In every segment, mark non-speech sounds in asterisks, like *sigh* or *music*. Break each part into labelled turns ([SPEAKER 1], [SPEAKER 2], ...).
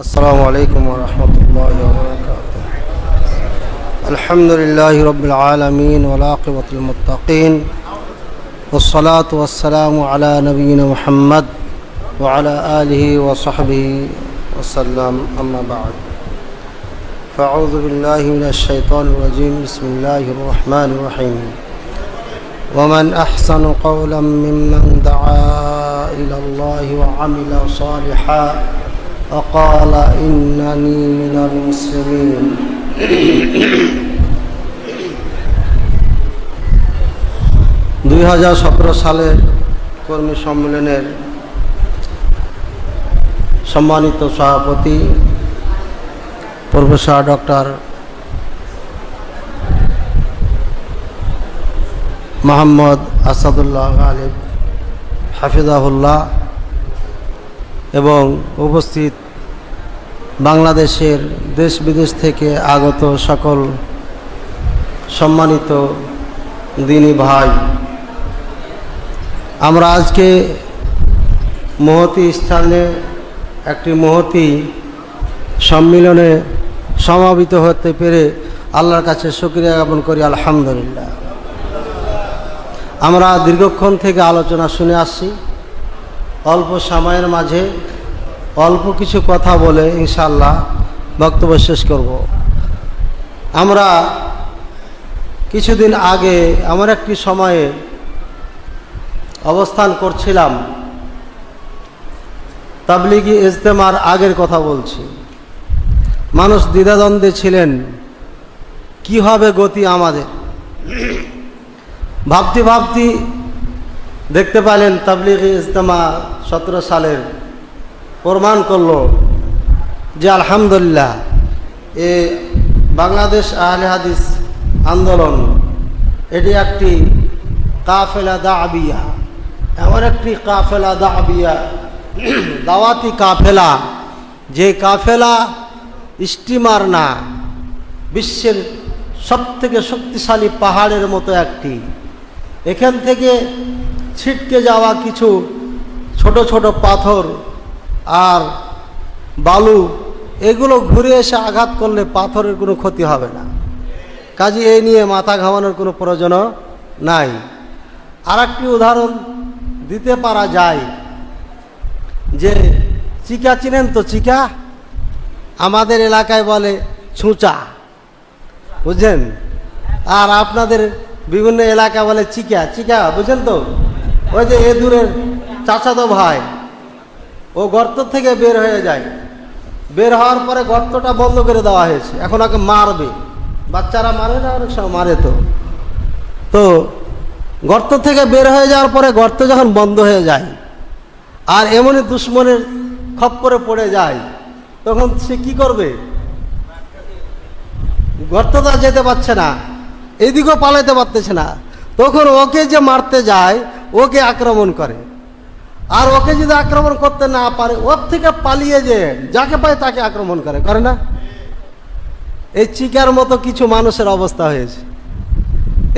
[SPEAKER 1] السلام عليكم ورحمة الله وبركاته. الحمد لله رب العالمين والعاقبة للمتقين والصلاة والسلام على نبينا محمد وعلى آله وصحبه وسلم. أما بعد فأعوذ بالله من الشيطان الرجيم. بسم الله الرحمن الرحيم. ومن أحسن قولا ممن دعا إلى الله وعمل صالحا وقال إنني من المسلمين দুই হাজার সতেরো সালের কর্মী সম্মেলনের সম্মানিত সভাপতি প্রফেসর ডক্টর মোহাম্মদ আসাদুল্লাহ আলিফ হাফিজাহুল্লাহ এবং উপস্থিত বাংলাদেশের দেশ বিদেশ থেকে আগত সকল সম্মানিত দিনী ভাই। আমরা আজকে মহতি স্থানে একটি মহতি সম্মিলনে সমাবিত হতে পেরে আল্লাহর কাছে শুক্রিয়া জ্ঞাপন করি, আলহামদুলিল্লাহ। আমরা দীর্ঘক্ষণ থেকে আলোচনা শুনে আসছি। অল্প সময়ের মাঝে অল্প কিছু কথা বলে ইনশাল্লাহ বক্তব্য শেষ করব। আমরা কিছুদিন আগে আমার একটি সময়ে অবস্থান করছিলাম। তাবলিগি ইজতেমার আগের কথা বলছি। মানুষ দ্বিধাদ্বন্দ্বে ছিলেন কি হবে গতি আমাদের? ভাবতে ভাবতে দেখতে পেলেন তাবলিগি ইজতেমা সতেরো সালের প্রমাণ করল যে আলহামদুলিল্লাহ এ বাংলাদেশ আহলে হাদিস আন্দোলন, এটি একটি কাফেলা দা আবিয়া এমন একটি কাফেলা দা আবিয়া দাওয়াতি কাফেলা, যে কাফেলা স্টিমার না, বিশ্বের সবথেকে শক্তিশালী পাহাড়ের মতো একটি। এখান থেকে ছিটকে যাওয়া কিছু ছোট ছোট পাথর আর বালু, এগুলো ঘুরে এসে আঘাত করলে পাথরের কোনো ক্ষতি হবে না। কাজে এই নিয়ে মাথা ঘামানোর কোনো প্রয়োজনও নাই। আর একটি উদাহরণ দিতে পারা যায় যে, চিকা চিনেন তো চিকা? আমাদের এলাকায় বলে ছুঁচা। বুঝছেন? আর আপনাদের বিভিন্ন এলাকা বলে চিকা। চিকা, বুঝছেন তো? ওই যে এ দূরের চাচাতো ভাই, ও গর্ত থেকে বের হয়ে যায়। বের হওয়ার পরে গর্তটা বন্ধ করে দেওয়া হয়েছে। এখন ওকে মারবে। বাচ্চারা মারে না, অনেক সময় মারে তো। তো গর্ত থেকে বের হয়ে যাওয়ার পরে গর্ত যখন বন্ধ হয়ে যায় আর এমনই দুশ্মনের খপ্পরে পড়ে যায়, তখন সে কি করবে? গর্তটা যেতে পারছে না, এদিকেও পালাইতে পারতেছে না। তখন ওকে যে মারতে যায় ওকে আক্রমণ করে। আর ওকে যদি আক্রমণ করতে না পারে, ওর থেকে পালিয়ে যে যাকে পায় তাকে আক্রমণ করে করে না? এই চিকার মতো কিছু মানুষের অবস্থা হয়েছে।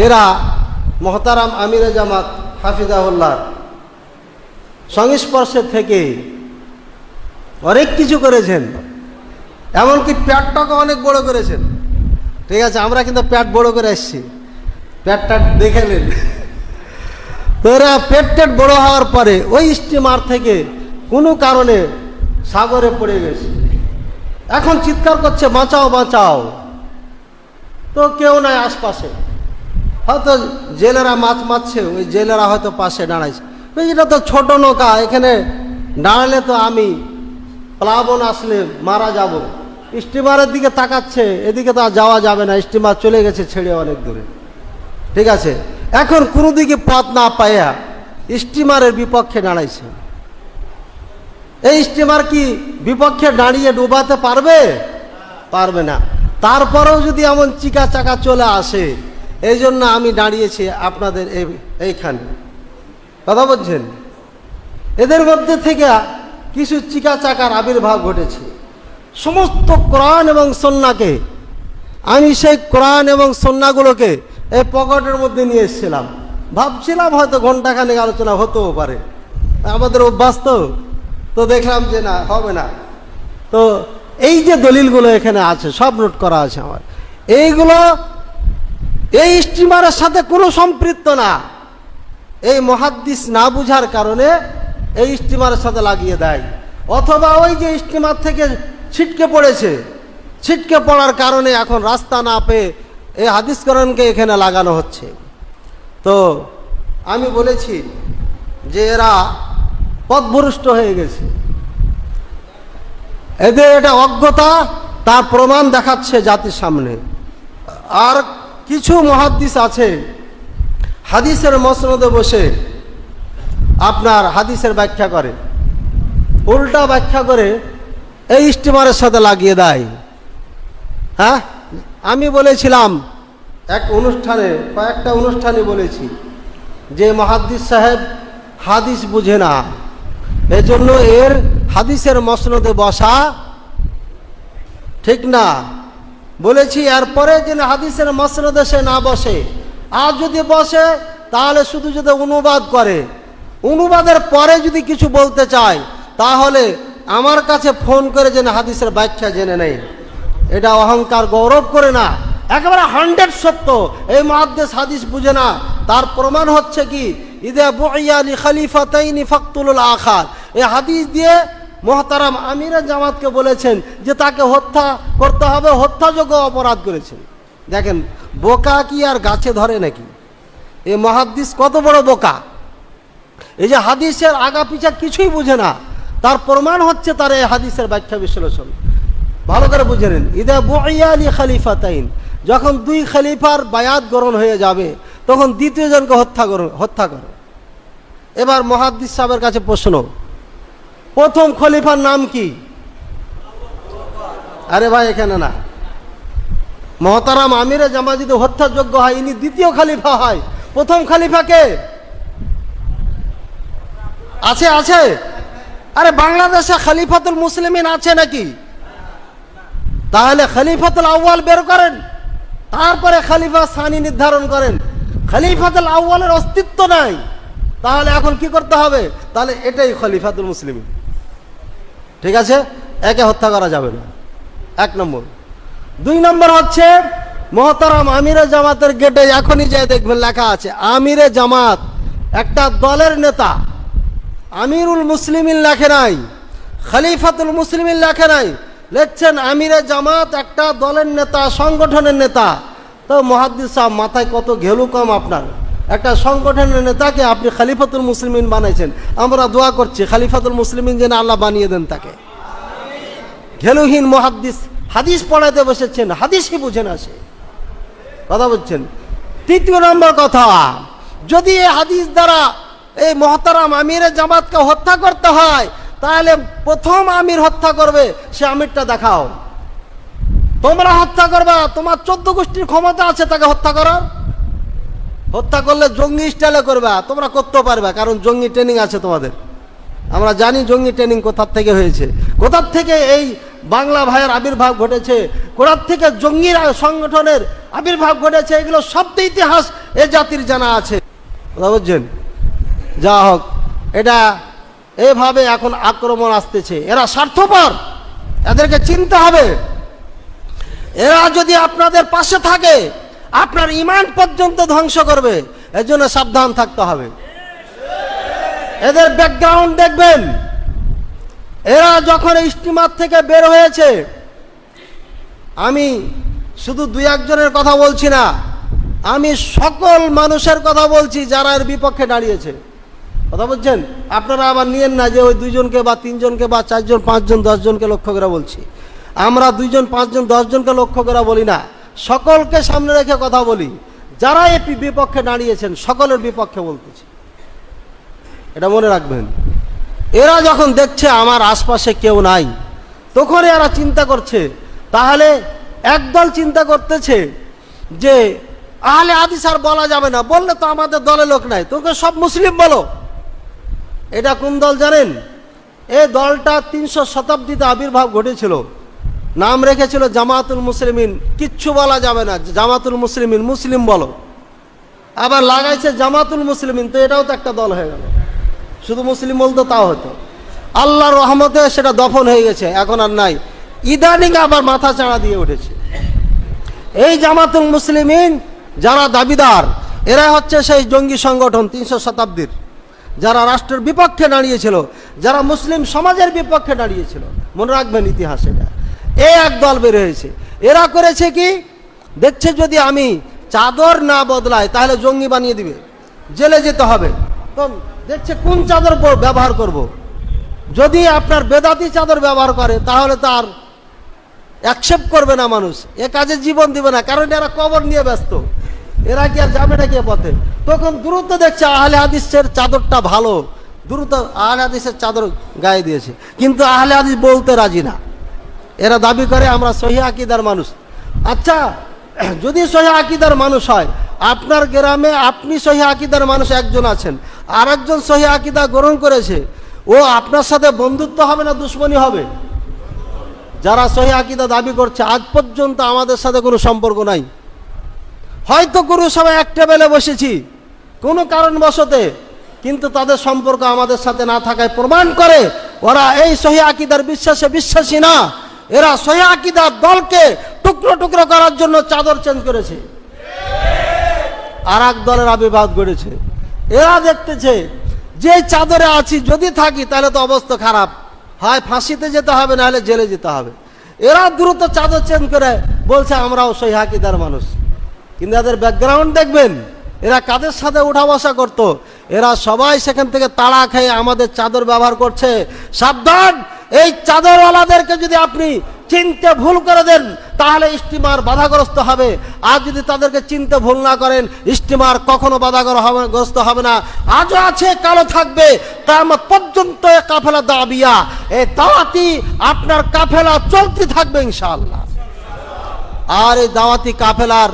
[SPEAKER 1] এরা মহতারাম আমিরে জামাত, হাফিজাহুল্লাহ, সংস্পর্শে থেকে অনেক কিছু করেছেন। এমনকি প্যাটটাকে অনেক বড় করেছেন। ঠিক আছে, আমরা কিন্তু প্যাট বড় করে এসছি প্যাটটা দেখে নেন। এরা পেট টেট বড় হওয়ার পরে ওই স্টিমার থেকে কোনো কারণে সাগরে পড়ে গেছে। এখন চিৎকার করছে, বাঁচাও বাঁচাও। তো কেউ নাই আশপাশে। হয়তো জেলেরা মাছ মারছে, ওই জেলেরা হয়তো পাশে দাঁড়াইছে। এটা তো ছোট নৌকা, এখানে দাঁড়ালে তো আমি প্লাবন আসলে মারা যাব। স্টিমারের দিকে তাকাচ্ছে, এদিকে তো যাওয়া যাবে না, স্টিমার চলে গেছে ছেড়ে অনেক দূরে। ঠিক আছে? এখন কোনো দিকে পথ না পাইয়া স্টিমারের বিপক্ষে দাঁড়াইছে। এই স্টিমার কি বিপক্ষে দাঁড়িয়ে ডুবাতে পারবে? পারবে না। তারপরেও যদি এমন চিকা চাকা চলে আসে এই জন্য আমি দাঁড়িয়েছি আপনাদের এই- এইখানে। কথা বলছেন? এদের মধ্যে থেকে কিছু চিকা চাকার আবির্ভাব ঘটেছে। সমস্ত কোরআন এবং সন্নাকে, আমি সেই কোরআন এবং সন্নাগুলোকে এই পকেটের মধ্যে নিয়ে এসেছিলাম। ভাবছিলাম হয়তো ঘন্টাখানেক আলোচনা হতেও পারে। আমাদের অভ্যাস তো। তো দেখলাম যে না, হবে না। তো এই যে দলিলগুলো এখানে আছে, সব নোট করা আছে আমার। এইগুলো এই স্টিমারের সাথে কোনো সম্পৃক্ত না। এই মহাদ্দিস না বুঝার কারণে এই স্টিমারের সাথে লাগিয়ে দেয়। অথবা ওই যে স্টিমার থেকে ছিটকে পড়েছে, ছিটকে পড়ার কারণে এখন রাস্তা না পেয়ে এই হাদিসকরণকে এখানে লাগানো হচ্ছে। তো আমি বলেছি যে এরা পথভ্রষ্ট হয়ে গেছে। এদের এটা অজ্ঞতা, তার প্রমাণ দেখাচ্ছে জাতির সামনে। আর কিছু মহাদিস আছে, হাদিসের মসনদে বসে আপনার হাদিসের ব্যাখ্যা করে। উল্টা ব্যাখ্যা করে এই স্টিমারের সাথে লাগিয়ে দেয়। হ্যাঁ? আমি বলেছিলাম, এক অনুষ্ঠানে, কয়েকটা অনুষ্ঠানে বলেছি, যে মহাদ্দিস সাহেব হাদিস বুঝে না, এজন্য এর হাদিসের মসনদে বসা ঠিক না। বলেছি, এরপরে যেন হাদিসের মসনদে সে না বসে, আর যদি বসে, তাহলে শুধু যদি অনুবাদ করে। অনুবাদের পরে যদি কিছু বলতে চায়, তাহলে আমার কাছে ফোন করে যেন হাদিসের ব্যাখ্যা জেনে নেই এটা অহংকার গৌরব করে না। একেবারে হান্ড্রেড সত্য। এই মহাদ্দেশ হাদিস বুঝে না। তার প্রমাণ হচ্ছে কি? ঈদে বইয়ালি খালিফা তাইনি ফাকতুল আখার। এই হাদিস দিয়ে মহতারাম আমিরা জামাতকে বলেছেন যে তাকে হত্যা করতে হবে, হত্যাযোগ্য অপরাধ করেছেন। দেখেন, বোকা কি আর গাছে ধরে নাকি? এই মহাদ্দিস কত বড় বোকা। এই যে হাদিসের আগা পিছা কিছুই বুঝে না। তার প্রমাণ হচ্ছে তার এই হাদিসের ব্যাখ্যা বিশ্লেষণ। ভালো করে বুঝে নিন। ইদা বইয়ালি খালিফা তাইন যখন দুই খালিফার বায়াত গ্রহণ হয়ে যাবে, তখন দ্বিতীয় জনকে হত্যা করো হত্যা করো। এবার মহাদ্দিস সাহেবের কাছে প্রশ্ন, প্রথম খলিফার নাম কি? আরে ভাই, এখানে না। মহতারাম আমিরে জামা যদি হত্যাযোগ্য হয়, ইনি দ্বিতীয় খালিফা হয়। প্রথম খলিফাকে আছে আছে। আরে বাংলাদেশে খলিফাতুল মুসলিমিন আছে নাকি? তাহলে খলিফাতুল আউ্য়াল বের করেন। তারপরে খলিফা সানি নির্ধারণ করেন। খলিফাতুল আউ্য়ালের অস্তিত্ব নাই। তাহলে এখন কি করতে হবে? তাহলে এটাই খলিফাতুল মুসলিম ঠিক আছে? একে হত্যা করা যাবে না। এক নম্বর। দুই নম্বর হচ্ছে, মহতারাম আমিরে জামাতের গেটে এখনই যায় দেখবেন লেখা আছে, আমিরে জামাত একটা দলের নেতা। আমিরুল মুসলিমিন লেখে নাই, খলিফাতুল মুসলিমিন লেখে নাই লিখছেন আমিরে জামাত একটা দলের নেতা, সংগঠনের নেতা। তো মহাদ্দিস সাহেব, মাথায় কত ঘেলু কম আপনার? একটা সংগঠনের নেতাকে আপনি খালিফাতুল মুসলিমিন বানাইছেন। আমরা দোয়া করছি, খালিফাতুল মুসলিমিন যেন আল্লাহ বানিয়ে দেন তাকে। ঘেলুহীন মহাদ্দিস, হাদিস পড়াইতে বসেছেন হাদিসই বুঝে না সে? কথা বলছেন? তৃতীয় নম্বর কথা, যদি এই হাদিস দ্বারা এই মহতারাম আমিরে জামাতকে হত্যা করতে হয় তাহলে প্রথম আমির হত্যা করবে, সে আমিরটা দেখাও। তোমরা হত্যা করবা, তোমার চোদ্দ গোষ্ঠীর ক্ষমতা আছে তাকে হত্যা করার? হত্যা করলে জঙ্গি স্টাইলে করবা, তোমরা করতে পারবে, কারণ জঙ্গি ট্রেনিং আছে তোমাদের। আমরা জানি জঙ্গি ট্রেনিং কোথার থেকে হয়েছে। কোথার থেকে এই বাংলা ভাইয়ের আবির্ভাব ঘটেছে? কোথার থেকে জঙ্গির সংগঠনের আবির্ভাব ঘটেছে? এগুলো সব ইতিহাস এ জাতির জানা আছে। কথা বুঝছেন? যা হোক, এটা এভাবে এখন আক্রমণ আসতেছে। এরা স্বার্থপর। এদেরকে চিনতে হবে। এরা যদি আপনাদের পাশে থাকে, আপনার ইমান পর্যন্ত ধ্বংস করবে। এর জন্য সাবধান থাকতে হবে। এদের ব্যাকগ্রাউন্ড দেখবেন। এরা যখন স্টিমার থেকে বের হয়েছে, আমি শুধু দুই একজনের কথা বলছি না, আমি সকল মানুষের কথা বলছি যারা এর বিপক্ষে দাঁড়িয়েছে। কথা বলছেন? আপনারা আবার নিয়েন না যে ওই দুইজনকে বা তিনজনকে বা চারজন, পাঁচজন, দশজনকে লক্ষ্য করে বলছি। আমরা দুইজন, পাঁচজন, দশজনকে লক্ষ্য করে বলি না। সকলকে সামনে রেখে কথা বলি। যারা এই বিপক্ষে দাঁড়িয়েছেন, সকলের বিপক্ষে বলতেছি। এটা মনে রাখবেন। এরা যখন দেখছে আমার আশপাশে কেউ নাই তখন এরা চিন্তা করছে। তাহলে একদল চিন্তা করতেছে যে, আহলে আদিস আর বলা যাবে না। বললে তো আমাদের দলে লোক নাই। তোকে সব মুসলিম বলো। এটা কোন দল জানেন? এই দলটা তিনশো শতাব্দীতে আবির্ভাব ঘটেছিল। নাম রেখেছিল জামাতুল মুসলিমিন। কিচ্ছু বলা যাবে না। জামাতুল মুসলিমিন মুসলিম বলো। আবার লাগাইছে জামাতুল মুসলিমিন। তো এটাও তো একটা দল হয়ে গেল। শুধু মুসলিম বলতো তাও হতো। আল্লাহর রহমতে সেটা দফন হয়ে গেছে। এখন আর নাই। ইদানিং আবার মাথা চাড়া দিয়ে উঠেছে। এই জামাতুল মুসলিমিন যারা দাবিদার, এরা হচ্ছে সেই জঙ্গি সংগঠন তিনশো শতাব্দীর। যারা রাষ্ট্রের বিপক্ষে দাঁড়িয়েছিল, যারা মুসলিম সমাজের বিপক্ষে দাঁড়িয়েছিল। মনে রাখবেন ইতিহাস এটা। এই এক দল বের হয়েছে। এরা করেছে কি? দেখছে যদি আমি চাদর না বদলাই, তাহলে জঙ্গি বানিয়ে দিবে। জেলে যেতে হবে। তো দেখছে কোন চাদর ব্যবহার করব। যদি আপনার বেদাতি চাদর ব্যবহার করে, তাহলে তার অ্যাকসেপ্ট করবে না মানুষ। এ কাজে জীবন দিবে না, কারণ এরা কবর নিয়ে ব্যস্ত। এরা কি আর যাবে নাকি পথে। তখন দ্রুত দেখছে আহলে হাদিসের চাদরটা ভালো। দ্রুত আহলে হাদিসের চাদর গায়ে দিয়েছে। কিন্তু আহলে হাদিস বলতে রাজি না। এরা দাবি করে, আমরা সহি আকিদার মানুষ। আচ্ছা যদি সহি আকিদার মানুষ হয়, আপনার গ্রামে আপনি সহি আকিদার মানুষ একজন আছেন আর একজন সহি আকিদা গ্রহণ করেছে, ও আপনার সাথে বন্ধুত্ব হবে না দুশ্মনী হবে? যারা সহি আকিদা দাবি করছে, আজ পর্যন্ত আমাদের সাথে কোনো সম্পর্ক নাই। হয়তো গুরু সময় এক টেবিলে বসেছি, কোনো কারণবশতে, কিন্তু তাদের সম্পর্ক আমাদের সাথে না থাকায় প্রমাণ করে ওরা এই সহি আকিদার বিশ্বাসে বিশ্বাসী না। এরা সহি আকিদার দলকে টুকরো টুকরো করার জন্য চাদর চেঞ্জ করেছে। আর এক দলের আবির্ভাব গড়েছে এরা দেখতেছে, যে চাদরে আছি যদি থাকি তাহলে তো অবস্থা খারাপ। হয় ফাঁসিতে যেতে হবে, নাহলে জেলে যেতে হবে। এরা দ্রুত চাদর চেঞ্জ করে বলছে, আমরাও সহি আকিদার মানুষ। কিন্তু এদের ব্যাকগ্রাউন্ড দেখবেন, এরা কাদের সাথে উঠা বসা করত? এরা সবাই সেখান থেকে তাড়া খেয়ে আমাদের চাদর ব্যবহার করছে। সাবধান! এই চাদরওয়ালাদেরকে যদি আপনি চিনতে ভুল করে দেন, তাহলে স্টিমার বাধাগ্রস্ত হবে। আর যদি তাদেরকে চিনতে ভুল না করেন, স্টিমার কখনো বাধাগ্রস্ত হবে না। আজও আছে, কালো থাকবে। কামত পর্যন্ত এ কাফেলা দাবিয়া এই দাওয়াতি আপনার কাফেলা চলতে থাকবে ইনশাআল্লাহ। আর এই দাওয়াতি কাফেলার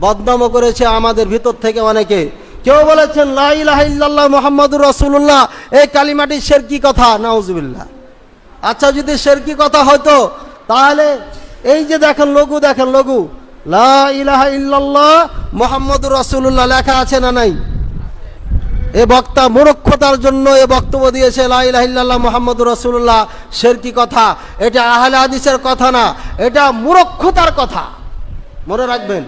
[SPEAKER 1] বদনাম করেছে আমাদের ভিতর থেকে অনেকে। কেউ বলেছেন, লা ইলাহা ইল্লাল্লাহ মুহাম্মাদুর রাসূলুল্লাহ। এই কালিমাটি শেরকি কথা, নাউজুবিল্লাহ। আচ্ছা যদি সের শেরকি কথা হতো তাহলে এই যে দেখেন, লঘু দেখেন, লঘু। লা ইলাহা ইল্লাল্লাহ মুহাম্মাদুর রাসূলুল্লাহ লেখা আছে না নাই? এ বক্তা মূর্খতার জন্য এ বক্তব্য দিয়েছে, লা ইলাহা ইল্লাল্লাহ মুহাম্মাদুর রাসূলুল্লাহ। শেরকি কথা। এটা আহলে হাদিসের কথা না, এটা মূর্খতার কথা। মনে রাখবেন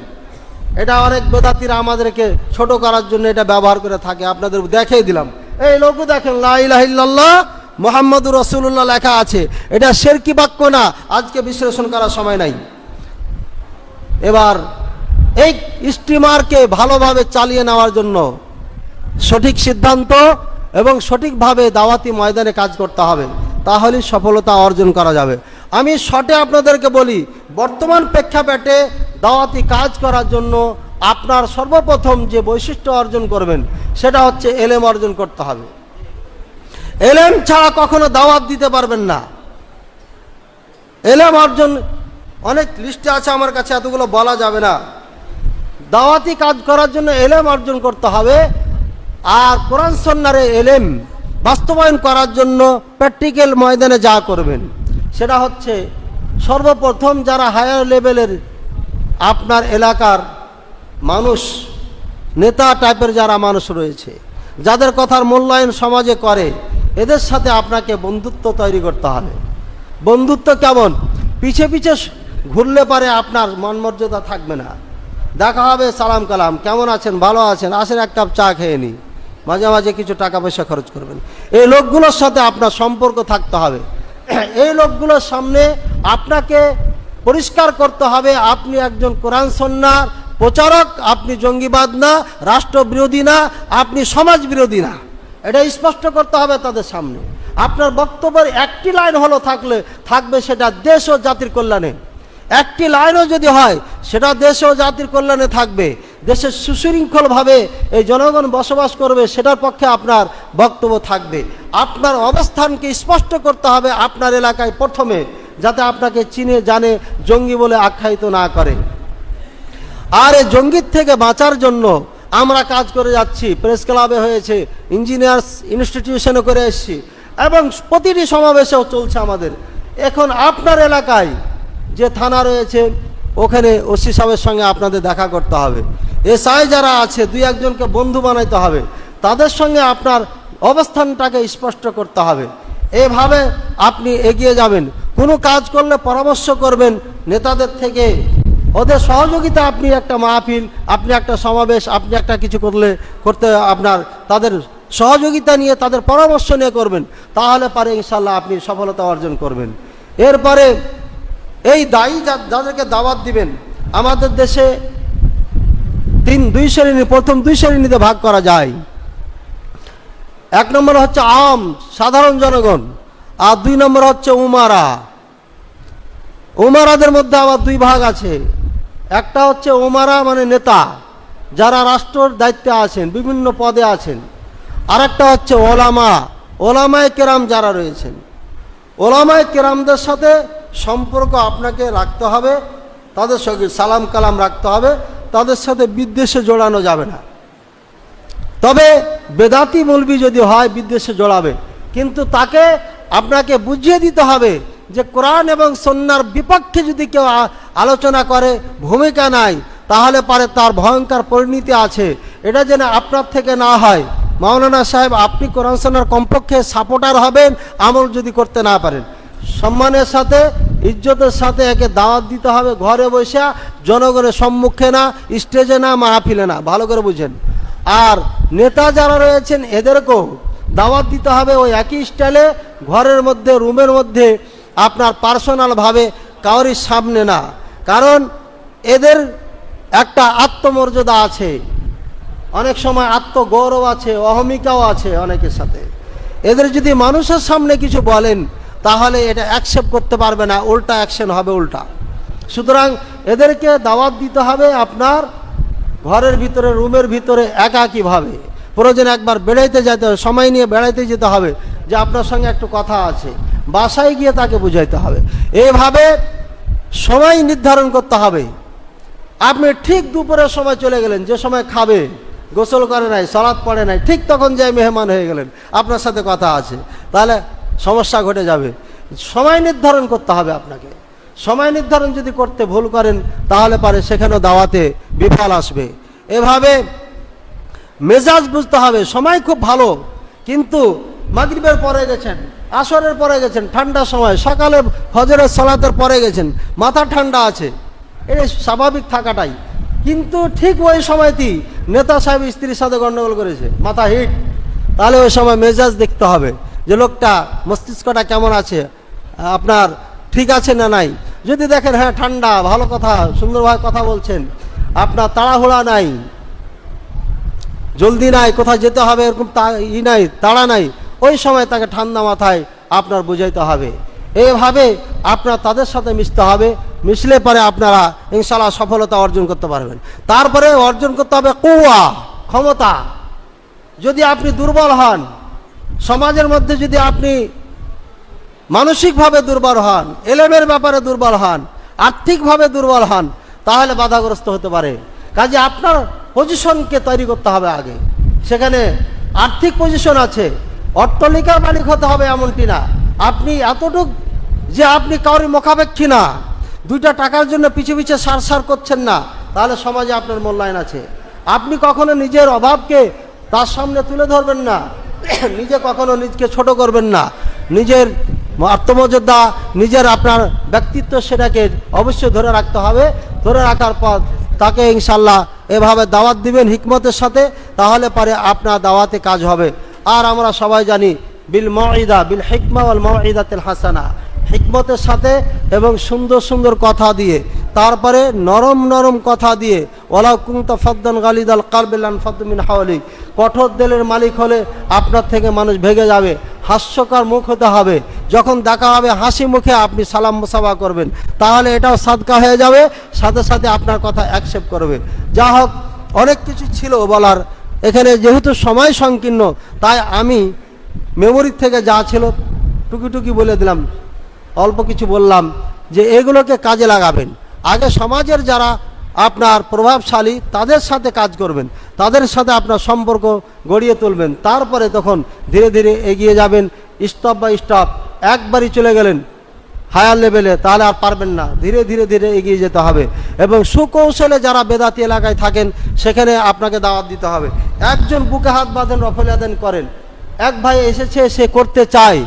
[SPEAKER 1] এটা অনেক বেদাতিরা আমাদেরকে ছোট করার জন্য এটা ব্যবহার করে থাকে, আপনাদের দেখিয়ে দিলাম। এই লোক দেখেন, লা ইলাহা ইল্লাল্লাহ, মোহাম্মদুর রসুল্লাহ লেখা আছে, এটা শেরকি বাক্য না, আজকে বিশ্লেষণ করার সময় নাই। এবার, এই স্টিমারকে ভালোভাবে চালিয়ে নেওয়ার জন্য সঠিক সিদ্ধান্ত এবং সঠিকভাবে দাওয়াতি ময়দানে কাজ করতে হবে, তাহলেই সফলতা অর্জন করা যাবে। আমি শটে আপনাদেরকে বলি, বর্তমান প্রেক্ষাপটে দাওয়াতি কাজ করার জন্য আপনার সর্বপ্রথম যে বৈশিষ্ট্য অর্জন করবেন, সেটা হচ্ছে এলেম অর্জন করতে হবে। এলেম ছাড়া কখনো দাওয়াত দিতে পারবেন না। এলেম অর্জন, অনেক লিস্টে আছে আমার কাছে, এতগুলো বলা যাবে না। দাওয়াতি কাজ করার জন্য এলেম অর্জন করতে হবে, আর কোরআন সন্ন্যারে এলেম বাস্তবায়ন করার জন্য প্র্যাকটিক্যাল ময়দানে যা করবেন। সেটা হচ্ছে সর্বপ্রথম যারা হায়ার লেভেলের আপনার এলাকার মানুষ, নেতা টাইপের যারা মানুষ রয়েছে, যাদের কথার মূল্যায়ন সমাজে করে, এদের সাথে আপনাকে বন্ধুত্ব তৈরি করতে হবে। বন্ধুত্ব কেমন? পিছে পিছে ঘুরলে পারে আপনার মন মর্যাদা থাকবে না। দেখা হবে, সালাম কালাম। কেমন আছেন? ভালো আছেন? আসেন, এক কাপ চা খেয়ে নি মাঝে মাঝে কিছু টাকা পয়সা খরচ করবেন। এই লোকগুলোর সাথে আপনার সম্পর্ক থাকতে হবে। *coughs* এই লোকগুলোর সামনে আপনাকে পরিষ্কার করতে হবে, আপনি একজন কোরআন সন্ন্যার প্রচারক, আপনি জঙ্গিবাদ না, রাষ্ট্রবিরোধী না, আপনি সমাজ বিরোধী না। এটা স্পষ্ট করতে হবে তাদের সামনে। আপনার বক্তব্যের একটি লাইন হলো থাকলে, থাকবে সেটা দেশ ও জাতির কল্যাণে। একটি লাইনও যদি হয়, সেটা দেশ ও জাতির কল্যাণে থাকবে। দেশের সুশৃঙ্খলভাবে এই জনগণ বসবাস করবে, সেটার পক্ষে আপনার বক্তব্য থাকবে। আপনার অবস্থানকে স্পষ্ট করতে হবে আপনার এলাকায় প্রথমে, যাতে আপনাকে চিনে, জানে, জঙ্গি বলে আখ্যায়িত না করে। আর এই জঙ্গির থেকে বাঁচার জন্য আমরা কাজ করে যাচ্ছি। প্রেস ক্লাবে হয়েছে, ইঞ্জিনিয়ার্স ইনস্টিটিউশনে করে এসেছি, এবং প্রতিটি সমাবেশেও চলছে আমাদের। এখন আপনার এলাকায় যে থানা রয়েছে ওখানে ওসি সাহেবের সঙ্গে আপনাদের দেখা করতে হবে। এসআই যারা আছে, দুই একজনকে বন্ধু বানাইতে হবে। তাদের সঙ্গে আপনার অবস্থানটাকে স্পষ্ট করতে হবে। এভাবে আপনি এগিয়ে যাবেন। কোনো কাজ করলে পরামর্শ করবেন নেতাদের থেকে। ওদের সহযোগিতা আপনি একটা মাহফিল, আপনি একটা সমাবেশ, আপনি একটা কিছু করলে, করতে আপনার তাদের সহযোগিতা নিয়ে তাদের পরামর্শ নিয়ে করবেন। তাহলে পারে ইনশাল্লাহ আপনি সফলতা অর্জন করবেন। এরপরে এই দায়ী যাদেরকে দাওয়াত দিবেন, আমাদের দেশে তিন দুই শ্রেণি প্রথম দুই শ্রেণীতে ভাগ করা যায়। এক নম্বর হচ্ছে আম সাধারণ জনগণ, আর দুই নম্বর হচ্ছে উমারা। উমারাদের মধ্যে আবার দুই ভাগ আছে। একটা হচ্ছে উমারা মানে নেতা, যারা রাষ্ট্রর দায়িত্বে আছেন, বিভিন্ন পদে আছেন। আর একটা হচ্ছে ওলামা, ওলামায় কেরাম যারা রয়েছেন। ওলামায় কেরামদের সাথে সম্পর্ক আপনাকে রাখতে হবে, তাদের সঙ্গে সালাম কালাম রাখতে হবে, তাদের সাথে বিদ্বেষে জোড়ানো যাবে না। তবে বেদাতি মৌলবি যদি হয়, বিদ্বেষে জড়াবে। কিন্তু তাকে আপনাকে বুঝিয়ে দিতে হবে যে কোরআন এবং সন্ন্যার বিপক্ষে যদি কেউ আলোচনা করে, ভূমিকা নাই, তাহলে পারে তার ভয়ঙ্কর পরিণতি আছে। এটা যেন আপনার থেকে না হয়। মাওলানা সাহেব, আপনি কোরআন সন্ন্যার কমপক্ষে সাপোর্টার হবেন, আমল যদি করতে না পারেন। সম্মানের সাথে, ইজ্জতের সাথে একে দাওয়াত দিতে হবে ঘরে বসে, জনগণের সম্মুখে না, স্টেজে না, মাহফিলে না। ভালো করে বুঝেন। আর নেতা যারা রয়েছেন, এদেরকেও দাওয়াত দিতে হবে ওই একই স্টাইলে, ঘরের মধ্যে, রুমের মধ্যে, আপনার পার্সোনালভাবে কাউরির সামনে না। কারণ এদের একটা আত্মমর্যাদা আছে। অনেক সময় আত্মগৌরব আছে, অহমিকাও আছে অনেকের সাথে। এদের যদি মানুষের সামনে কিছু বলেন তাহলে এটা অ্যাকসেপ্ট করতে পারবে না, উল্টা অ্যাকশন হবে উল্টা। সুতরাং এদেরকে দাওয়াত দিতে হবে আপনার ঘরের ভিতরে, রুমের ভিতরে একাকীভাবে। প্রয়োজন একবার বেড়াইতে যেতে হবে, সময় নিয়ে বেড়াইতে যেতে হবে, যে আপনার সঙ্গে একটু কথা আছে। বাসায় গিয়ে তাকে বুঝাইতে হবে। এভাবে সময় নির্ধারণ করতে হবে। আপনি ঠিক দুপুরের সময় চলে গেলেন, যে সময় খাবে, গোসল করে নাই সলাৎ পড়ে নাই, ঠিক তখন যাই মেহমান হয়ে গেলেন, আপনার সাথে কথা আছে। তাহলে সমস্যা ঘটে যাবে। সময় নির্ধারণ করতে হবে আপনাকে। সময় নির্ধারণ যদি করতে ভুল করেন, তাহলে পারে সেখানেও দাওয়াতে বিফল আসবে। এভাবে মেজাজ বুঝতে হবে, সময় খুব ভালো, কিন্তু মাগরিবের পরে গেছেন, আসরের পরে গেছেন ঠান্ডা সময় সকালে হজরের সালাতের পরে গেছেন, মাথা ঠান্ডা আছে এটা স্বাভাবিক থাকাটাই। কিন্তু ঠিক ওই সময়তেই নেতা সাহেব স্ত্রীর সাথে গণ্ডগোল করেছে, মাথা হিট, তাহলে ওই সময় মেজাজ দেখতে হবে। যে লোকটা মস্তিষ্কটা কেমন আছে, আপনার ঠিক আছে না নাই? যদি দেখেন হ্যাঁ ঠান্ডা, ভালো কথা, সুন্দরভাবে কথা বলছেন, আপনার তাড়াহুড়া নাই, জলদি নাই কোথায় যেতে হবে, এরকম ই নাই, তাড়া নাই, ওই সময় তাকে ঠান্ডা মাথায় আপনার বুঝাইতে হবে। এইভাবে আপনার তাদের সাথে মিশতে হবে, মিশলে পরে আপনারা ইনশাল্লাহ সফলতা অর্জন করতে পারবেন। তারপরে অর্জন করতে হবে কুয়া, ক্ষমতা। যদি আপনি দুর্বল হন সমাজের মধ্যে যদি আপনি মানসিকভাবে দুর্বল হন, এলেমের ব্যাপারে দুর্বল হন, আর্থিকভাবে দুর্বল হন, তাহলে বাধাগ্রস্ত হতে পারে। কাজে আপনার পজিশনকে তৈরি করতে হবে আগে। সেখানে আর্থিক পজিশন আছে, অট্টলিকার মালিক হতে হবে এমনটি না। আপনি এতটুক যে আপনি কাউরি মোকাবেক্ষী না, দুইটা টাকার জন্য পিছু পিছে সার সার করছেন না, তাহলে সমাজে আপনার মূল্যায়ন আছে। আপনি কখনো নিজের অভাবকে তার সামনে তুলে ধরবেন না। *coughs* নিজে কখনো নিজকে ছোট করবেন না। নিজের আত্মমর্যাদা, নিজের আপনার ব্যক্তিত্ব সেটাকে অবশ্যই ধরে রাখতে হবে। ধরে রাখার পর তাকে ইনশাল্লাহ এভাবে দাওয়াত দিবেন হিকমতের সাথে, তাহলে পারে আপনার দাওয়াতে কাজ হবে। আর আমরা সবাই জানি, বিল মঈদা, বিল হিকমা ওয়াল মঈদাতিল হাসানা। হিকমতের সাথে এবং সুন্দর সুন্দর কথা দিয়ে তারপরে নরম নরম কথা দিয়ে ওলা কুংতা ফদ্দন গালিদাল কালবেলান ফদ্দমিন হাওয়ালি। কঠোর দিলের মালিক হলে আপনার থেকে মানুষ ভেগে যাবে, হাস্যকর মুখ হতে হবে। যখন দেখা হবে হাসি মুখে আপনি সালাম মুসাফা করবেন, তাহলে এটাও সাদকা হয়ে যাবে, সাথে সাথে আপনার কথা অ্যাকসেপ্ট করবে। যা হোক, অনেক কিছু ছিল বলার। এখানে যেহেতু সময় সংকীর্ণ, তাই আমি মেমোরির থেকে যা ছিল টুকি টুকি বলে দিলাম, অল্প কিছু বললাম যে এগুলোকে কাজে লাগাবেন। আগে সমাজের যারা আপনার প্রভাবশালী, তাদের সাথে কাজ করবেন, তাদের সাথে আপনার সম্পর্ক গড়িয়ে তুলবেন, তারপরে তখন ধীরে ধীরে এগিয়ে যাবেন স্টপ বাই স্টপ একবারই চলে গেলেন হায়ার লেভেলে তাহলে আর পারবেন না, ধীরে ধীরে ধীরে এগিয়ে যেতে হবে। এবং সুকৌশলে যারা বেদাতি এলাকায় থাকেন, সেখানে আপনাকে দাওয়াত দিতে হবে। একজন বুকে হাত বাঁধেন রফল আদেন করেন। এক ভাই এসেছে, সে করতে চায়।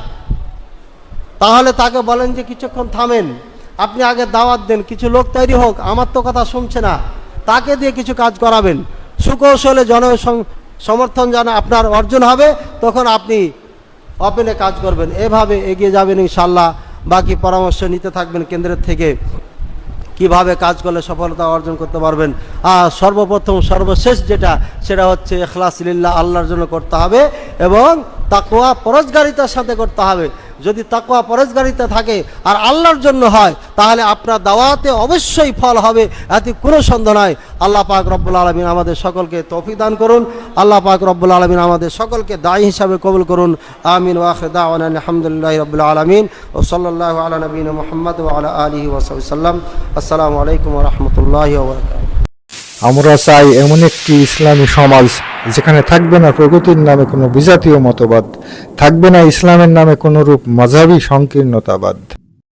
[SPEAKER 1] তাহলে তাকে বলেন যে, কিছুক্ষণ থামেন। আপনি আগে দাওয়াত দেন, কিছু লোক তৈরি হোক, আমার তো কথা শুনছে না। তাকে দিয়ে কিছু কাজ করাবেন। সুকৌশলে জন সমর্থন যেন আপনার অর্জন হবে, তখন আপনি ওপেনে কাজ করবেন। এভাবে এগিয়ে যাবেন ইনশাল্লাহ বাকি পরামর্শ নিতে থাকবেন কেন্দ্রের থেকে। কীভাবে কাজ করলে সফলতা অর্জন করতে পারবেন। আর সর্বপ্রথম, সর্বশেষ যেটা, সেটা হচ্ছে এখলাসিল্লাহ আল্লাহর জন্য করতে হবে এবং তাকোয়া পরজগারিতার সাথে করতে হবে। যদি তাকোয়া পরজগারিতা থাকে আর আল্লাহর জন্য হয়, তাহলে আপনার দাওয়াতে অবশ্যই ফল হবে, এতে কোনো সন্দেহ নয় আল্লাহ পাক রব্বুল আলমিন আমাদের সকলকে তফি দান করুন। আল্লাহ পাক রব্বুল আলমিন আমাদের সকলকে দায়ী হিসাবে কবুল করুন। আমিন ওয়াখে দাওয়ান আলহামদুলিল্লাহ রবিল আলমিন ও সাল্লাহ আলা নবীন মোহাম্মদ আলহি ওসাল্লাম আসসালামু আলাইকুম রহমতুল্লাহ ওবরাকাত
[SPEAKER 2] আমরা চাই এমন একটি ইসলামী সমাজ যেখানে থাকবে না প্রগতির নামে কোনো বিজাতীয় মতবাদ, থাকবে না ইসলামের নামে কোনো রূপ মাঝাবি সংকীর্ণতাবাদ।